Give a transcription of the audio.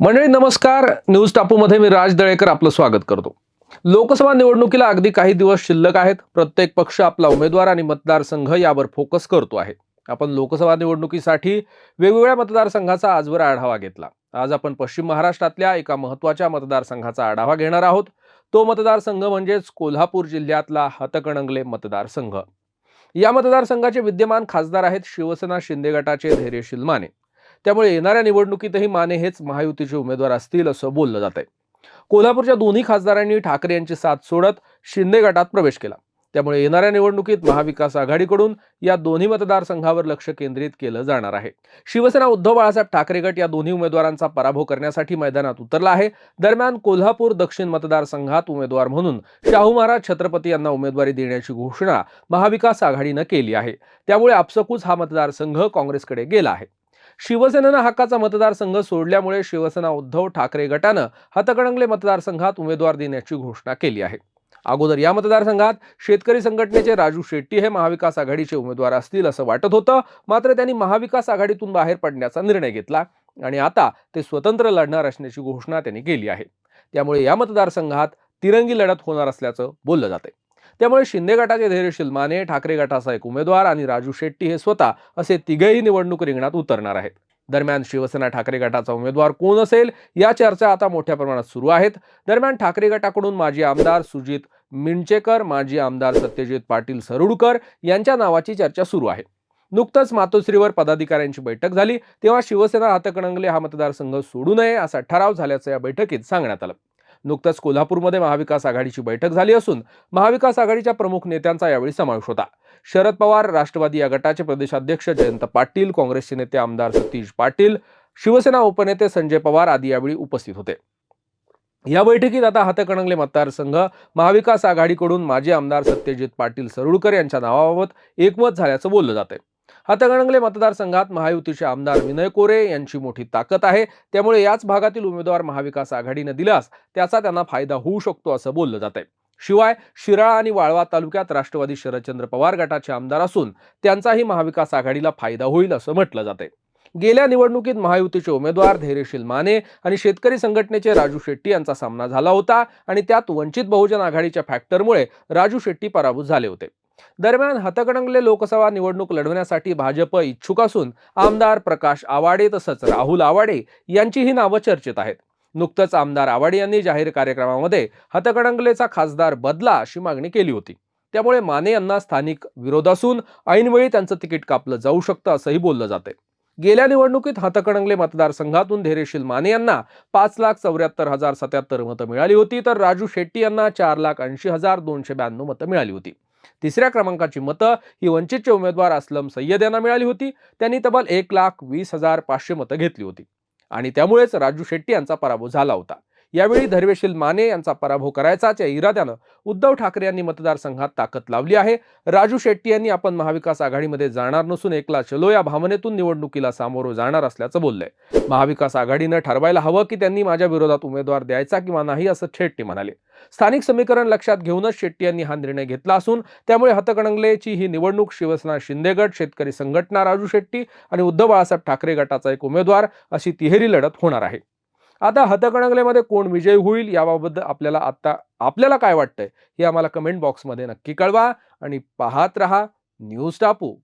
मंडळी नमस्कार. न्यूज टापूमध्ये मी राज दळेकर आपलं स्वागत करतो. लोकसभा निवडणुकीला अगदी काही दिवस शिल्लक आहेत. प्रत्येक पक्ष आपला उमेदवार आणि मतदारसंघ यावर फोकस करतो आहे. आपण लोकसभा निवडणुकीसाठी वेगवेगळ्या मतदारसंघाचा आजवर आढावा घेतला. आज आपण पश्चिम महाराष्ट्रातल्या एका महत्त्वाच्या मतदारसंघाचा आढावा घेणार आहोत. तो मतदारसंघ म्हणजेच कोल्हापूर जिल्ह्यातला हतकणंगले मतदारसंघ. या मतदारसंघाचे विद्यमान खासदार आहेत शिवसेना शिंदे गटाचे धैर्यशील माने त्यामुळे येणाऱ्या निवडणुकीतही माने हेच महायुतीचे उमेदवार असतील असं बोललं जात आहे कोल्हापूरच्या दोन्ही खासदारांनी ठाकरे यांची साथ सोडत शिंदे गटात प्रवेश केला. त्यामुळे येणाऱ्या निवडणुकीत महाविकास आघाडीकडून या दोन्ही मतदारसंघावर लक्ष केंद्रित केलं जाणार आहे. शिवसेना उद्धव बाळासाहेब ठाकरे गट या दोन्ही उमेदवारांचा पराभव करण्यासाठी मैदानात उतरला आहे. दरम्यान कोल्हापूर दक्षिण मतदारसंघात उमेदवार म्हणून शाहू महाराज छत्रपती यांना उमेदवारी देण्याची घोषणा महाविकास आघाडीनं केली आहे. त्यामुळे आपसकूच हा मतदारसंघ काँग्रेसकडे गेला आहे. शिवसेनेनं हक्काचा मतदारसंघ सोडल्यामुळे शिवसेना उद्धव ठाकरे गटानं हातकणंगले मतदारसंघात उमेदवार देण्याची घोषणा केली आहे. अगोदर या मतदारसंघात शेतकरी संघटनेचे राजू शेट्टी हे महाविकास आघाडीचे उमेदवार असतील असं वाटत होतं मात्र त्यांनी महाविकास आघाडीतून बाहेर पडण्याचा निर्णय घेतला आणि आता ते स्वतंत्र लढणार असण्याची घोषणा त्यांनी केली आहे. त्यामुळे या मतदारसंघात तिरंगी लढत होणार असल्याचं बोललं जाते त्यामुळे शिंदे गटाचे धैर्यशील माने ठाकरे गटाचा एक उमेदवार आणि राजू शेट्टी हे स्वतः असे तिघेही निवडणूक रिंगणात उतरणार आहेत. दरम्यान शिवसेना ठाकरे गटाचा उमेदवार कोण असेल या चर्चा आता मोठ्या प्रमाणात सुरू आहेत. दरम्यान ठाकरे गटाकडून माजी आमदार सुजित मिंचेकर माजी आमदार सत्यजित पाटील सरुडकर यांच्या नावाची चर्चा सुरू आहे. नुकतंच मातोश्रीवर पदाधिकाऱ्यांची बैठक झाली तेव्हा शिवसेना हातकणंगले हा मतदारसंघ सोडू नये असा ठराव झाल्याचं या बैठकीत सांगण्यात आलं. नुकतंच कोल्हापूरमध्ये महाविकास आघाडीची बैठक झाली असून महाविकास आघाडीच्या प्रमुख नेत्यांचा यावेळी समावेश होता. शरद पवार राष्ट्रवादी या गटाचे प्रदेशाध्यक्ष जयंत पाटील काँग्रेसचे नेते आमदार सतीश पाटील शिवसेना उपनेते संजय पवार आदी यावेळी उपस्थित होते. या बैठकीत आता हातकणंगले मतदारसंघ महाविकास आघाडीकडून माजी आमदार सत्यजित पाटील सरुळकर यांच्या नावाबाबत एकमत झाल्याचं बोललं जात हातगणंगले मतदारसंघात महायुतीचे आमदार विनय कोरे यांची मोठी ताकद आहे. त्यामुळे याच भागातील उमेदवार महाविकास आघाडीनं दिल्यास त्याचा त्यांना फायदा होऊ शकतो असं बोललं जात आहे शिवाय शिराळा आणि वाळवा तालुक्यात राष्ट्रवादी शरदचंद्र पवार गटाचे आमदार असून त्यांचाही महाविकास आघाडीला फायदा होईल असं म्हटलं जाते गेल्या निवडणुकीत महायुतीचे उमेदवार धैर्यशील माने आणि शेतकरी संघटनेचे राजू शेट्टी यांचा सामना झाला होता आणि त्यात वंचित बहुजन आघाडीच्या फॅक्टरमुळे राजू शेट्टी पराभूत झाले होते. दरम्यान हतकणंगले लोकसभा निवडणूक लढवण्यासाठी भाजप इच्छुक असून आमदार प्रकाश आवाडे तसंच राहुल आवाडे यांचीही नावं चर्चेत आहेत. नुकतंच आमदार आवाडे यांनी जाहीर कार्यक्रमामध्ये हतकणंगलेचा खासदार बदला अशी मागणी केली होती. त्यामुळे माने यांना स्थानिक विरोध असून ऐनवेळी त्यांचं तिकीट कापलं जाऊ शकतं असंही बोललं जाते गेल्या निवडणुकीत हातकणंगले मतदारसंघातून धैर्यशील माने यांना पाच लाख चौऱ्याहत्तर हजार सत्याहत्तर मतं मिळाली होती तर राजू शेट्टी यांना चार लाख ऐंशी हजार दोनशे ब्याण्णव मतं मिळाली होती. तिसऱ्या क्रमांकाची मतं. ही वंचितचे उमेदवार असलम सय्यद यांना मिळाली होती. त्यांनी तब्बल एक लाख वीस हजार पाचशे मतं घेतली होती. आणि त्यामुळेच राजू शेट्टी यांचा पराभव झाला होता. यावेळी धैर्यशील माने यांचा पराभव करायचाच या इराद्यानं. उद्धव ठाकरे यांनी मतदारसंघात ताकद लावली आहे. राजू शेट्टी यांनी आपण महाविकास आघाडीमध्ये जाणार नसून एकला चलो या भावनेतून निवडणुकीला सामोरं जाणार असल्याचं बोललंय. महाविकास आघाडीनं ठरवायला हवं की त्यांनी माझ्या विरोधात उमेदवार द्यायचा किंवा नाही असं शेट्टी म्हणाले. स्थानिक समीकरण लक्षात घेऊनच शेट्टी यांनी हा निर्णय घेतला असून त्यामुळे हतकणंगलेची ही निवडणूक शिवसेना शिंदे गट शेतकरी संघटना राजू शेट्टी आणि उद्धव बाळासाहेब ठाकरे गटाचा एक उमेदवार अशी तिहेरी लढत होणार आहे. आता हतकणंगलेमध्ये कोण विजयी होईल याबाबत आपल्याला आता आपल्याला काय वाटतंय हे आम्हाला कमेंट बॉक्समध्ये नक्की कळवा आणि पाहत रहा न्यूज टापू.